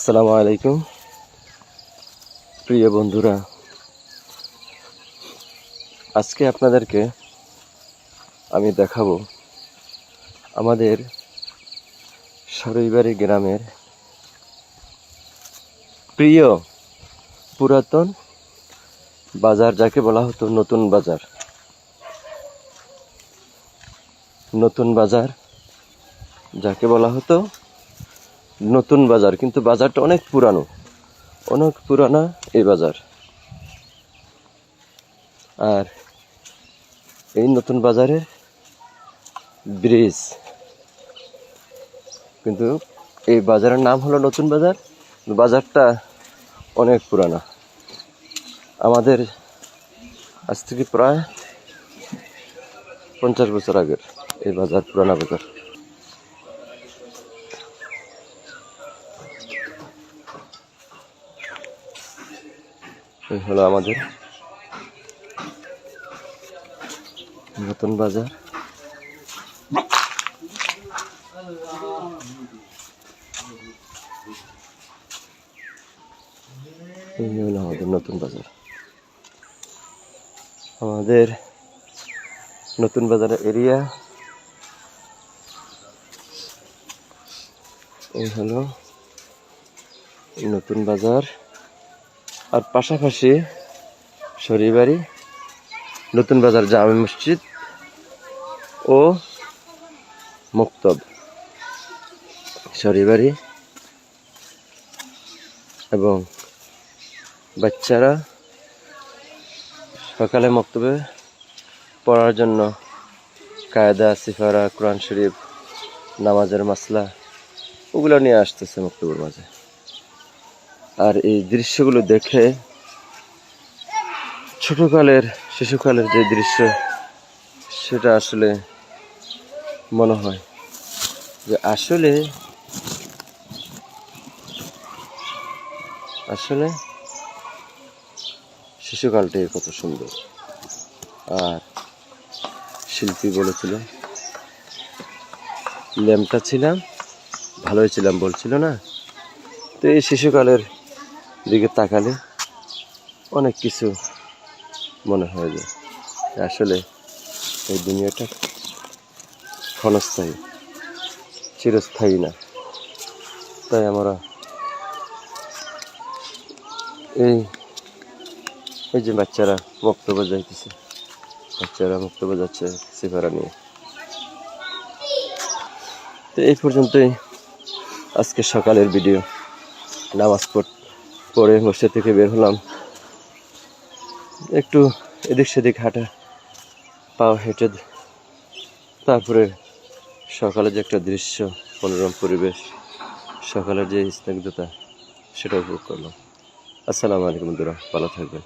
আসসালামু আলাইকুম। প্রিয় বন্ধুরা, আজকে আপনাদেরকে আমি দেখাবো আমাদের সরইবাড়ি গ্রামের প্রিয় পুরাতন বাজার, যাকে বলা হতো নতুন বাজার। নতুন বাজার, যাকে বলা হতো নতুন বাজার, কিন্তু বাজারটা অনেক পুরানো। অনেক পুরানা এই বাজার। আর এই নতুন বাজারে ব্রিজ কিন্তু এই বাজারের নাম হলো নতুন বাজার। বাজারটা অনেক পুরানা। আমাদের আজ থেকে প্রায় পঞ্চাশ বছর আগের এই বাজার, পুরানা বাজার। এই হলো আমাদের। নতুন বাজার। এই হলো আমাদের নতুন বাজার। আমাদের নতুন বাজারের এরিয়া। এই হলো নতুন বাজার। আর পাশাপাশি শরীবাড়ি নতুন বাজার জামে মসজিদ ও মুক্তব। শরীবাড়ি এবং বাচ্চারা সকালে মক্তবে পড়ার জন্য কায়দা, সিফারা, কোরআন শরীফ, নামাজের মাসলা, ওগুলো নিয়ে আসতেছে মক্তবের মাঝে। আর এই দৃশ্যগুলো দেখে ছোটকালের, শিশুকালের যে দৃশ্য, সেটা আসলে মনে হয় যে আসলে আসলে শিশুকালটাই কত সুন্দর। আর শিল্পী বলেছিল ল্যাম্পটা ছিলাম, ভালোই ছিলাম বলছিল না? তো এই শিশুকালের দিকে তাকালে অনেক কিছু মনে হয়ে যায়। আসলে এই দুনিয়াটা ক্ষণস্থায়ী, চিরস্থায়ী না। তাই আমরা এই এই যে বাচ্চারা বক্তব্য যাইতেছে, বাচ্চারা বক্তব্য যাচ্ছে সিফারা নিয়ে। তো এই পর্যন্তই আজকে সকালের ভিডিও, নামাজ পড়- পড়ে মসজিদ থেকে বের হলাম। একটু এদিক সেদিক হাঁটা পাও হেঁটে তারপরে সকালে যে একটা দৃশ্য, মনোরম পরিবেশ, সকালের যে স্নিগ্ধতা, সেটা উপভোগ করলাম। আসসালামু আলাইকুম দুরা ভালো থাকবেন।